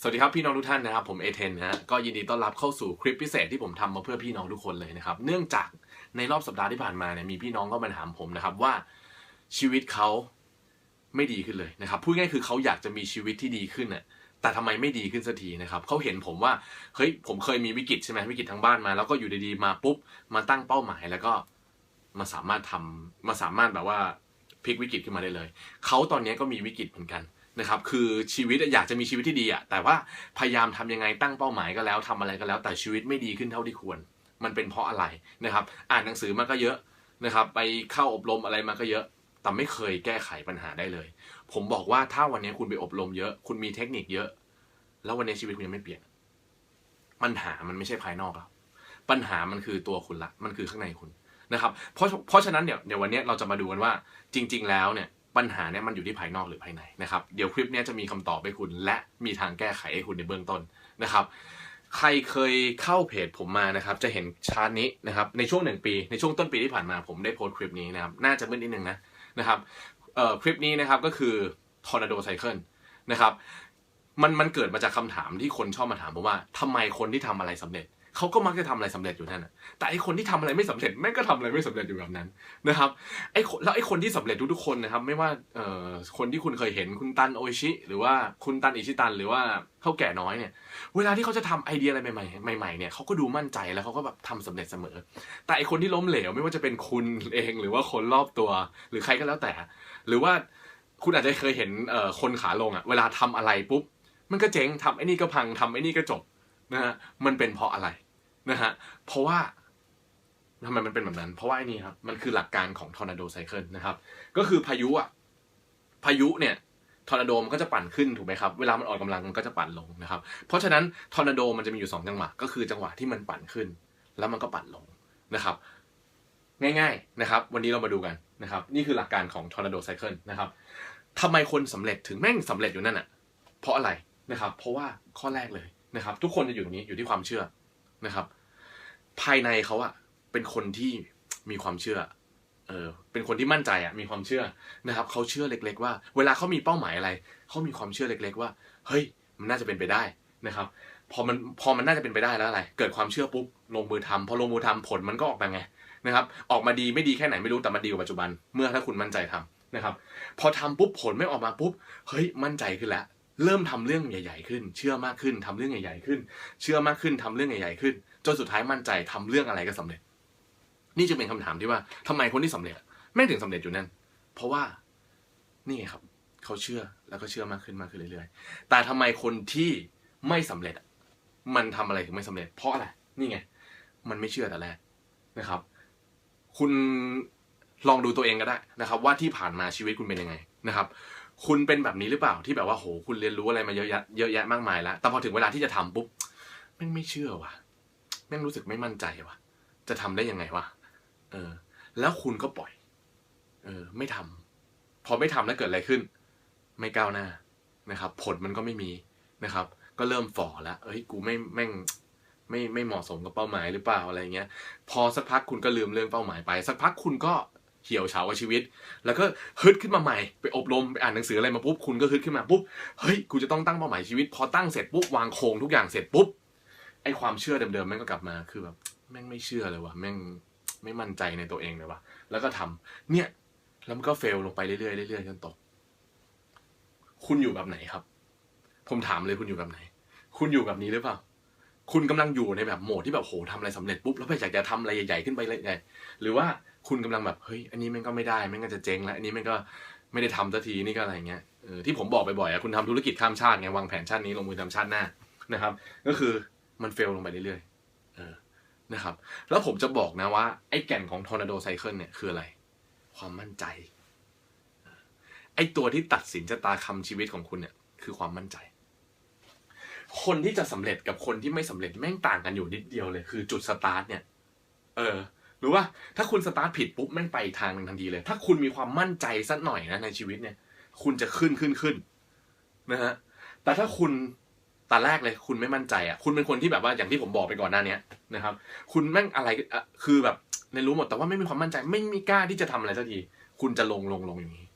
สวัสดีครับพี่น้องทุกท่านนะครับผมเอเทนนะฮะก็ยินดีต้อนรับเข้าสู่คลิปพิเศษที่ผมทำมาเพื่อพี่น้องทุกคนเลยนะครับเนื่องจากในรอบสัปดาห์ที่ผ่านมาเนี่ยมีพี่น้องก็มาถามผมนะครับว่าชีวิตเขาไม่ดีขึ้นเลยนะครับพูดง่ายๆคือเขาอยากจะมีชีวิตที่ดีขึ้นน่ะแต่ทำไมไม่ดีขึ้นสักทีนะครับเขาเห็นผมว่าเฮ้ยผมเคยมีวิกฤตใช่ไหมวิกฤตทางบ้านมา แล้วก็อยู่ดีๆมาปุ๊บมาตั้งเป้าหมายแล้วก็มาสามารถทำมาสามารถแบบว่าพลิกวิกฤตขึ้นมาได้เลย เขาตอนนี้ก็มีวิกฤตเหมือนกัน นะครับคือชีวิตอยากจะมีชีวิตที่ดีอะแต่ว่าพยายามทำยังไงตั้งเป้าหมายก็แล้วทำอะไรก็แล้ว แต่ชีวิตไม่ดีขึ้นเท่าที่ควร มันเป็นเพราะอะไรนะครับ อ่านหนังสือมาก็เยอะนะครับไปเข้าอบรมอะไรมาก็เยอะ แต่ไม่เคยแก้ไขปัญหาได้เลย ผมบอกว่าถ้าวันนี้คุณไปอบรมเยอะ คุณมีเทคนิคเยอะ แล้ววันนี้ชีวิตคุณยังไม่เปลี่ยน ปัญหามันไม่ใช่ภายนอกแล้วปัญหามันคือตัวคุณละ มันคือข้างในคุณนะครับ เพราะเพราะฉะนั้นเดี๋ยวเดี๋ยววันนี้เราจะมาดูกันว่าจริง ๆ แล้วเนี่ย ปัญหาเนี่ยมันอยู่ที่ภายนอกหรือภายในนะครับ เดี๋ยวคลิปนี้จะมีคำตอบให้คุณและมีทางแก้ไขให้คุณในเบื้องต้นนะครับ ใครเคยเข้าเพจผมมานะครับ จะเห็นชาร์ตนี้นะครับ ในช่วงหนึ่งปี ในช่วงต้นปีที่ผ่านมาผมได้โพสต์คลิปนี้นะครับ น่าจะมืดนิดนึงนะนะครับคลิปนี้นะครับก็คือ Tornado Cycle นะครับ มันมันเกิดมาจากคำถามที่คนชอบมาถามผมว่าทำไมคนที่ทำอะไรสำเร็จ เขาก็มักจะทำอะไรสำเร็จอยู่นั่นนะแต่ไอคนที่ทำอะไรไม่สำเร็จแม่งก็ทำอะไรไม่สำเร็จอยู่แบบนั้นนะครับไอแล้วไอคนที่สำเร็จทุกๆคนนะครับ ไม่ว่าเอ่อคนที่คุณเคยเห็นคุณตันโอชิ หรือว่าคุณตันอิชิตัน หรือว่าเขาแก่น้อยเนี่ย เวลาที่เขาจะทำไอเดียอะไรใหม่ๆใหม่ๆเนี่ยเขาก็ดูมั่นใจแล้วเขาก็แบบทำสำเร็จเสมอ แต่ไอคนที่ล้มเหลวไม่ว่าจะเป็นคุณเองหรือว่าคนรอบตัว หรือใครก็แล้วแต่ หรือว่าคุณอาจจะเคยเห็นเอ่อคนขาลงอะเวลาทำอะไรปุ๊บมันก็เจ๊งทำไอ้นี่ก็พังทำไอ้นี่ก็จบนะฮะมันเป็นเพราะอะไร นะฮะเพราะว่าทำไมมันเป็นแบบนั้น เพราะว่าไอ้นี่ครับ มันคือหลักการของทอร์นาโดไซเคิลนะครับ ก็คือพายุอะ พายุเนี่ยทอร์นาโดมันก็จะปั่นขึ้นถูกไหมครับ เวลามันอ่อนกำลังมันก็จะปั่นลงนะครับ เพราะฉะนั้นทอร์นาโดมันจะมีอยู่สองจังหวะ ก็คือจังหวะที่มันปั่นขึ้น แล้วมันก็ปั่นลงนะครับ ง่ายๆนะครับ วันนี้เรามาดูกันนะครับ นี่คือหลักการของทอร์นาโดไซเคิลนะครับทำไมคนสำเร็จถึงแม่งสำเร็จอยู่นั่นอะเพราะอะไรนะครับ เพราะว่าข้อแรกเลยนะครับ ทุกคนจะอยู่ตรงนี้อยู่ที่ความเชื่อนะครับ ภายในเขาอะเป็นคนที่มีความเชื่อ เออ เป็นคนที่มั่นใจอะมีความเชื่อนะครับเขาเชื่อเล็ก ๆ ว่า เวลาเขามีเป้าหมายอะไรเขามีความเชื่อเล็ก ๆ ว่า เฮ้ย มันน่าจะเป็นไปได้นะครับพอมันพอมันน่าจะเป็นไปได้แล้วอะไร เกิดความเชื่อปุ๊บลงมือทำพอลงมือทำผลมันก็ออกมาไงนะครับ ออกมาดีไม่ดีแค่ไหนไม่รู้แต่มันดีกว่าปัจจุบัน เมื่อถ้าคุณมั่นใจทำนะครับ พอทำปุ๊บผลไม่ออกมาปุ๊บเฮ้ยมั่นใจขึ้นแล้วเริ่มทำเรื่องใหญ่ ๆ ขึ้น เชื่อมากขึ้นทำเรื่องใหญ่ ๆ ขึ้น เชื่อมากขึ้นทำเรื่องใหญ่ ๆ ขึ้น จนสุดท้ายมั่นใจทำเรื่องอะไรก็สำเร็จ นี่จึงเป็นคำถามที่ว่าทำไมคนที่สำเร็จอะแม่ถึงสำเร็จอยู่นั่น เพราะว่านี่ไงครับ เขาเชื่อแล้วก็เชื่อมากขึ้นมากขึ้นเรื่อยๆ แต่ทำไมคนที่ไม่สำเร็จ มันทำอะไรถึงไม่สำเร็จ เพราะอะไร นี่ไง มันไม่เชื่อแต่แรกนะครับ คุณลองดูตัวเองก็ได้นะครับ ว่าที่ผ่านมาชีวิตคุณเป็นยังไงนะครับ คุณเป็นแบบนี้หรือเปล่าที่แบบว่าโห คุณเรียนรู้อะไรมาเยอะแยะเยอะแยะมากมายแล้ว แต่พอถึงเวลาที่จะทำปุ๊บแม่ไม่เชื่อว่ะ แม่งรู้สึกไม่มั่นใจวะจะทำได้ยังไงวะเออ แล้วคุณก็ปล่อย เออ ไม่ทำพอไม่ทำแล้วเกิดอะไรขึ้น ไม่ก้าวหน้านะครับ ผลมันก็ไม่มีนะครับ ก็เริ่มฝ่อแล้วเอ้ยกูไม่แม่งไม่ไม่เหมาะสมกับเป้าหมายหรือเปล่าอะไรเงี้ย พอสักพักคุณก็ลืมเรื่องเป้าหมายไป สักพักคุณก็เหี่ยวเฉากับชีวิต แล้วก็ฮึดขึ้นมาใหม่ไปอบรมไปอ่านหนังสืออะไรมาปุ๊บคุณก็ฮึดขึ้นมาปุ๊บเฮ้ยกูจะต้องตั้งเป้าหมายชีวิต พอตั้งเสร็จปุ๊บวางโครงทุกอย่างเสร็จปุ๊บ ไอความเชื่อเดิมๆแม่งก็กลับมาคือแบบแม่งไม่เชื่อเลยว่ะแม่งไม่มั่นใจในตัวเองเลยว่ะแล้วก็ทำเนี่ยแล้วมันก็เฟลลงไปเรื่อยๆเรื่อยๆจนตก คุณอยู่แบบไหนครับ ผมถามเลยคุณอยู่แบบไหน คุณอยู่แบบนี้หรือเปล่า คุณกำลังอยู่ในแบบโหมดที่แบบโหทำอะไรสำเร็จปุ๊บแล้วไปอยากจะทำอะไรใหญ่ๆขึ้นไปเลยไงหรือว่าคุณกำลังแบบเฮ้ยอันนี้มันก็ไม่ได้มันก็จะเจ๊งแล้วอันนี้มันก็ไม่ได้ทำสักทีนี่ก็อะไรเงี้ยที่ผมบอกบ่อยๆอะคุณทำธุรกิจข้ามชาติไงวางแผนชาตินี้ลงมือทำชาติหน้านะครับ ก็คือ มันเฟลลงไปเรื่อยๆเออนะครับ แล้วผมจะบอกนะว่า ไอ้แก่นของทอร์นาโดไซเคิลเนี่ยคืออะไร ความมั่นใจ ไอ้ตัวที่ตัดสินชะตาคำชีวิตของคุณเนี่ย คือความมั่นใจ คนที่จะสำเร็จกับคนที่ไม่สำเร็จแม่งต่างกันอยู่นิดเดียวเลย คือจุดสตาร์ทเนี่ย เออหรือว่าถ้าคุณสตาร์ทผิดปุ๊บแม่งไปทางหนึ่งทันทีเลย ถ้าคุณมีความมั่นใจสักหน่อยนะในชีวิตเนี่ย คุณจะขึ้นขึ้นขึ้นนะฮะแต่ถ้าคุณ ตอนแรกเลยคุณไม่มั่นใจอะคุณเป็นคนที่แบบว่าอย่างที่ผมบอกไปก่อนหน้าเนี้ยนะครับ คุณแม่งอะไรคือแบบในรู้หมดแต่ว่าไม่มีความมั่นใจไม่มีกล้าที่จะทำอะไรสักทีคุณจะลงลงลงอย่างนี้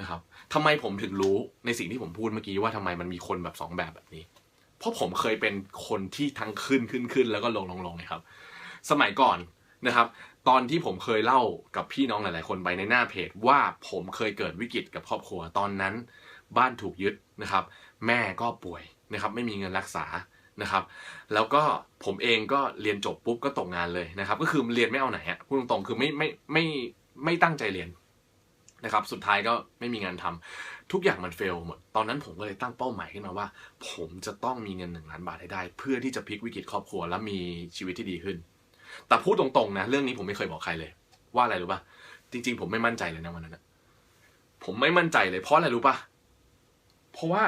นะครับทำไมผมถึงรู้ในสิ่งที่ผมพูดเมื่อกี้ว่าทำไมมันมีคนแบบสองแบบแบบนี้ เพราะผมเคยเป็นคนที่ทั้งขึ้นขึ้นขึ้นแล้วก็ลงลงลงนะครับ สมัยก่อนนะครับ ตอนที่ผมเคยเล่ากับพี่น้องหลาย ๆ คนไปในหน้าเพจว่าผมเคยเกิดวิกฤตกับครอบครัวตอนนั้น บ้านถูกยึดนะครับ แม่ก็ป่วย นะครับไม่มีเงินรักษานะครับ แล้วก็ผมเองก็เรียนจบปุ๊บก็ตกงานเลยนะครับ ก็คือเรียนไม่เอาไหนอะพูดตรงๆคือไม่ไม่ไม่ไม่ตั้งใจเรียนนะครับ สุดท้ายก็ไม่มีงานทำทุกอย่างมันเฟลหมด ตอนนั้นผมก็เลยตั้งเป้าหมายขึ้นมาว่า ผมจะต้องมีเงินหนึ่งล้านบาทให้ได้ เพื่อที่จะพลิกวิกฤตครอบครัวและมีชีวิตที่ดีขึ้น แต่พูดตรงๆนะเรื่องนี้ผมไม่เคยบอกใครเลย ว่าอะไรรู้ป่ะจริง ๆ ผมไม่มั่นใจเลยนะวันนั้นนะผมไม่มั่นใจเลยเพราะอะไรรู้ป่ะเพราะว่า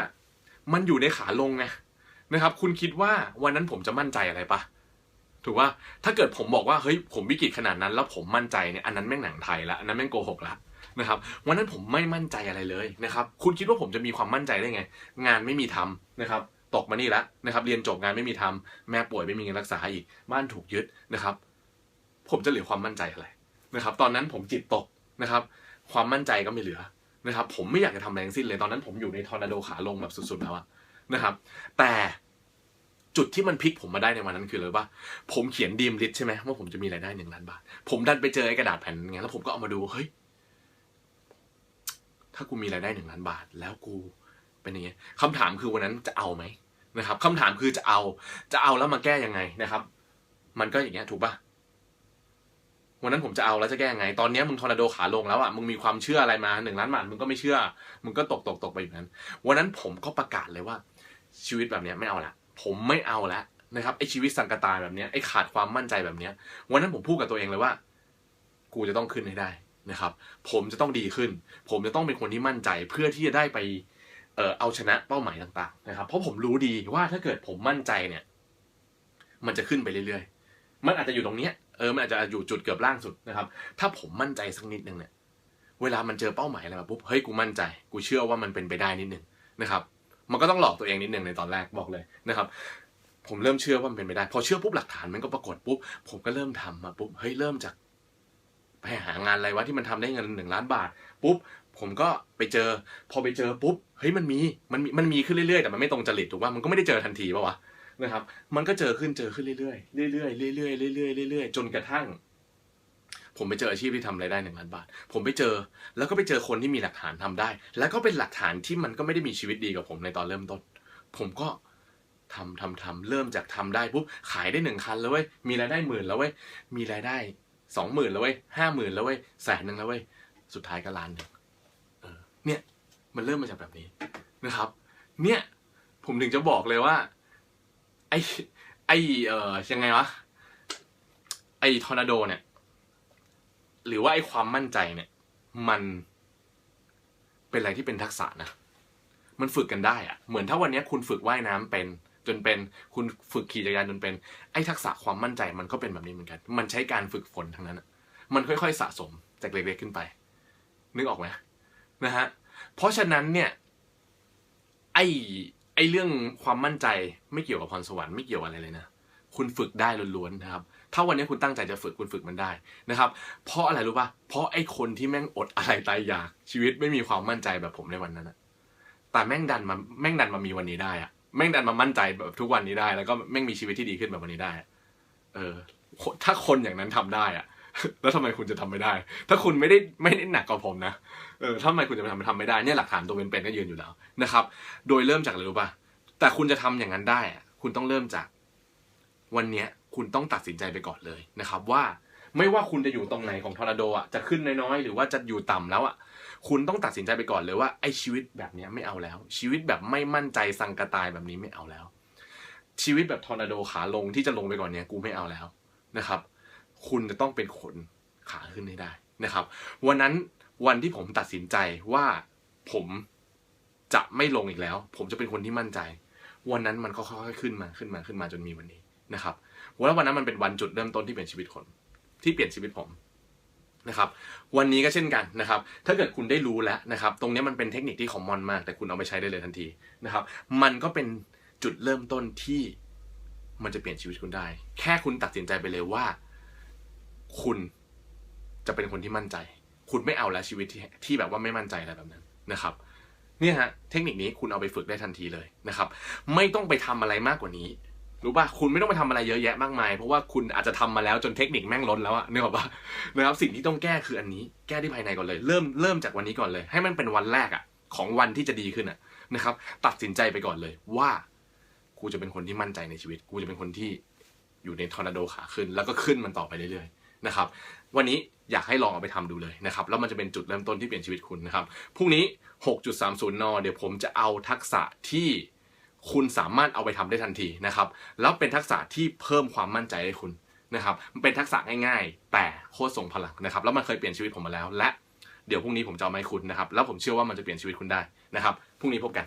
มันอยู่ในขาลงไงนะครับ คุณคิดว่าวันนั้นผมจะมั่นใจอะไรปะถูกว่าถ้าเกิดผมบอกว่าเฮ้ยผมวิกฤตขนาดนั้น แล้วผมมั่นใจเนี่ยอันนั้นแม่งหนังไทยละอันนั้นแม่งโกหกละนะครับวันนั้นผมไม่มั่นใจอะไรเลยนะครับ คุณคิดว่าผมจะมีความมั่นใจได้ไง งานไม่มีทำนะครับตกมานี่ล้วนะครับเรียนจบงานไม่มีทำแม่ป่วยไม่มีเงินรักษาอีก บ้านถูกยึดนะครับ ผมจะเหลือความมั่นใจอะไรนะครับ ตอนนั้นผมจิตตกนะครับ ความมั่นใจก็ไม่เหลือ นะครับผมไม่อยากจะทำอะไรงสิ้นเลยตอนนั้นผมอยู่ในทอร์นาโดขาลงแบบสุดๆแล้วอะนะครับแต่จุดที่มันพลิกผมมาได้ในวันนั้นคือเลยว่าผมเขียนดีมลิสใช่ไหมว่าผมจะมีรายได้หนึ่งล้านบาท ผมดันไปเจอไอ้กระดาษแผ่นนั้นไงแล้วผมก็เอามาดูเฮ้ยถ้ากูมีรายได้หนึ่งล้านบาท แล้วกูเป็นอย่างเงี้ยคำถามคือวันนั้นจะเอาไหมนะครับคำถามคือจะเอาจะเอาแล้วมาแก้ยังไงนะครับ มันก็อย่างเงี้ยถูกปะ วันนั้นผมจะเอาแล้วจะแก้ยังไง ตอนนี้มึงทอร์นาโดขาลงแล้วอะมึงมีความเชื่ออะไรมาหนึ่งล้านบาทมึงก็ไม่เชื่อ มึงก็ตกตกตกไปอย่างนั้น วันนั้นผมก็ประกาศเลยว่า ชีวิตแบบนี้ไม่เอาละผมไม่เอาละนะครับไอชีวิตสังกตายแบบนี้ไอขาดความมั่นใจแบบนี้วันนั้นผมพูดกับตัวเองเลยว่า กูจะต้องขึ้นให้ได้นะครับ ผมจะต้องดีขึ้น ผมจะต้องเป็นคนที่มั่นใจเพื่อที่จะได้ไปเออเอาชนะเป้าหมายต่างๆนะครับ เพราะผมรู้ดีว่าถ้าเกิดผมมั่นใจเนี่ย มันจะขึ้นไปเรื่อยๆ มันอาจจะอยู่ตรงเนี้ย เออมันอาจจะอยู่จุดเกือบล่างสุดนะครับ ถ้าผมมั่นใจสักนิดนึงเนี่ยเวลามันเจอเป้าหมายอะไรมาปุ๊บเฮ้ยกูมั่นใจ กูเชื่อว่ามันเป็นไปได้นิดนึงนะครับมันก็ต้องหลอกตัวเองนิดนึงในตอนแรกบอกเลยนะครับ ผมเริ่มเชื่อว่ามันเป็นไปได้พอเชื่อปุ๊บหลักฐานมันก็ปรากฏปุ๊บผมก็เริ่มทำมาปุ๊บเฮ้ยเริ่มจากไปหางานอะไรวะที่มันทำได้เงินหนึ่งล้านบาทปุ๊บผมก็ไปเจอ พอไปเจอปุ๊บเฮ้ยมันมีมันมีมันมีขึ้นเรื่อยๆ แต่มันไม่ตรงจริตถูกป่ะมันก็ไม่ได้เจอทันทีป่ะวะ นะครับ มันก็เจอขึ้นเจอขึ้นเรื่อยๆเรื่อยๆเรื่อยๆเรื่อยๆเรื่อยๆจนกระทั่ง ผมไปเจออาชีพที่ทำรายได้หนึ่งล้านบาท ผมไปเจอแล้วก็ไปเจอคนที่มีหลักฐานทำได้ แล้วก็เป็นหลักฐานที่มันก็ไม่ได้มีชีวิตดีกับผมในตอนเริ่มต้น ผมก็ทำทำทำเริ่มจากทำได้ปุ๊บขายได้หนึ่งคันแล้วเว้ยมีรายได้หมื่นแล้วเว้ยมีรายได้สองหมื่นแล้วเว้ยห้าหมื่นแล้วเว้ยแสนหนึ่งแล้วเว้ยสุดท้ายก็ล้านหนึ่งเนี่ยมันเริ่มมาจากแบบนี้นะครับ เนี่ยผมถึงจะบอกเลยว่า ไอไอเออยังไงวะไอทอร์นาโดเนี่ย หรือว่าไอความมั่นใจเนี่ย มันเป็นอะไรที่เป็นทักษะนะ มันฝึกกันได้อะเหมือนถ้าวันนี้คุณฝึกว่ายน้ำเป็น จนเป็นคุณฝึกขี่จักรยานจนเป็น ไอ้ทักษะความมั่นใจมันก็เป็นแบบนี้เหมือนกัน มันใช้การฝึกฝนทั้งนั้นอะมันค่อยๆสะสมจากเล็กๆขึ้นไป นึกออกไหมนะฮะเพราะฉะนั้นเนี่ย ไอ้ ไอ้เรื่องความมั่นใจไม่เกี่ยวกับพรสวรรค์ไม่เกี่ยวอะไรเลยนะ คุณฝึกได้ล้วนๆนะครับ ถ้าวันนี้คุณตั้งใจจะฝึกคุณฝึกมันได้นะครับ เพราะอะไรรู้ป่ะ เพราะไอ้คนที่แม่งอดอะไรตายอยาก ชีวิตไม่มีความมั่นใจแบบผมในวันนั้นอะแต่แม่งดันมาแม่งดันมามีวันนี้ได้อะแม่งดันมามั่นใจแบบทุกวันนี้ได้ แล้วก็แม่งมีชีวิตที่ดีขึ้นแบบวันนี้ได้อเออ ถ้าคนอย่างนั้นทำได้อะ แล้วทำไมคุณจะทำไม่ได้ ถ้าคุณไม่ได้ไม่ได้หนักกว่าผมนะ เออทำไมคุณจะทำทำไม่ได้ เนี่ยหลักฐานตัวเป็นๆก็ยืนอยู่แล้วนะครับ โดยเริ่มจากอะไรรู้ป่ะ แต่คุณจะทำอย่างนั้นได้อะคุณต้องเริ่มจาก วันเนี้ยคุณต้องตัดสินใจไปก่อนเลยนะครับ ว่าไม่ว่าคุณจะอยู่ตรงไหนของทอร์นาโดอะ จะขึ้นน้อยๆ หรือว่าจะอยู่ต่ำแล้วอะ คุณต้องตัดสินใจไปก่อนเลยว่าไอ้ชีวิตแบบเนี้ยไม่เอาแล้ว ชีวิตแบบไม่มั่นใจสังกะตายแบบนี้ไม่เอาแล้ว ชีวิตแบบทอร์นาโดขาลงที่จะลงไปก่อนเนี้ยกูไม่เอาแล้วนะครับ คุณจะต้องเป็นคนขาขึ้นให้ได้นะครับ วันนั้นวันที่ผมตัดสินใจว่าผมจะไม่ลงอีกแล้ว ผมจะเป็นคนที่มั่นใจ วันนั้นมันก็ค่อยๆขึ้นมาขึ้นมาขึ้นมาจนมีวันนี้นะครับว่าวันนั้นมันเป็นวันจุดเริ่มต้นที่เปลี่ยนชีวิตคนที่เปลี่ยนชีวิตผมนะครับ วันนี้ก็เช่นกันนะครับ ถ้าเกิดคุณได้รู้แล้วนะครับ ตรงนี้มันเป็นเทคนิคที่คอมมอนมาก แต่คุณเอาไปใช้ได้เลยทันทีนะครับ มันก็เป็นจุดเริ่มต้นที่มันจะเปลี่ยนชีวิตคุณได้ แค่คุณตัดสินใจไปเลยว่า คุณจะเป็นคนที่มั่นใจ คุณไม่เอาแล้วชีวิตที่ที่แบบว่าไม่มั่นใจอะไรแบบนั้นนะครับเนี่ยฮะเทคนิคนี้คุณเอาไปฝึกได้ทันทีเลยนะครับ ไม่ต้องไปทำอะไรมากกว่านี้รู้ป่ะคุณไม่ต้องไปทำอะไรเยอะแยะมากมาย เพราะว่าคุณอาจจะทำมาแล้วจนเทคนิคแม่งล้นแล้วอะนึกออกป่ะนะครับสิ่งที่ต้องแก้คืออันนี้แก้ที่ภายในก่อนเลย เริ่มเริ่มจากวันนี้ก่อนเลย ให้มันเป็นวันแรกอะของวันที่จะดีขึ้นอะนะครับ ตัดสินใจไปก่อนเลยว่ากูจะเป็นคนที่มั่นใจในชีวิต กูจะเป็นคนที่อยู่ในทอร์นาโดขาขึ้น แล้วก็ขึ้นมันต่อไปเรื่อยๆ นะครับ วันนี้อยากให้ลองเอาไปทำดูเลยนะครับ แล้วมันจะเป็นจุดเริ่มต้นที่เปลี่ยนชีวิตคุณนะครับ พรุ่งนี้ 6.30 น เดี๋ยวผมจะเอาทักษะที่คุณสามารถเอาไปทำได้ทันทีนะครับ แล้วเป็นทักษะที่เพิ่มความมั่นใจให้คุณนะครับ มันเป็นทักษะง่ายๆ แต่โคตรส่งพลังนะครับ แล้วมันเคยเปลี่ยนชีวิตผมมาแล้ว และเดี๋ยวพรุ่งนี้ผมจะเอามาให้คุณนะครับ แล้วผมเชื่อว่ามันจะเปลี่ยนชีวิตคุณได้นะครับ พรุ่งนี้พบกัน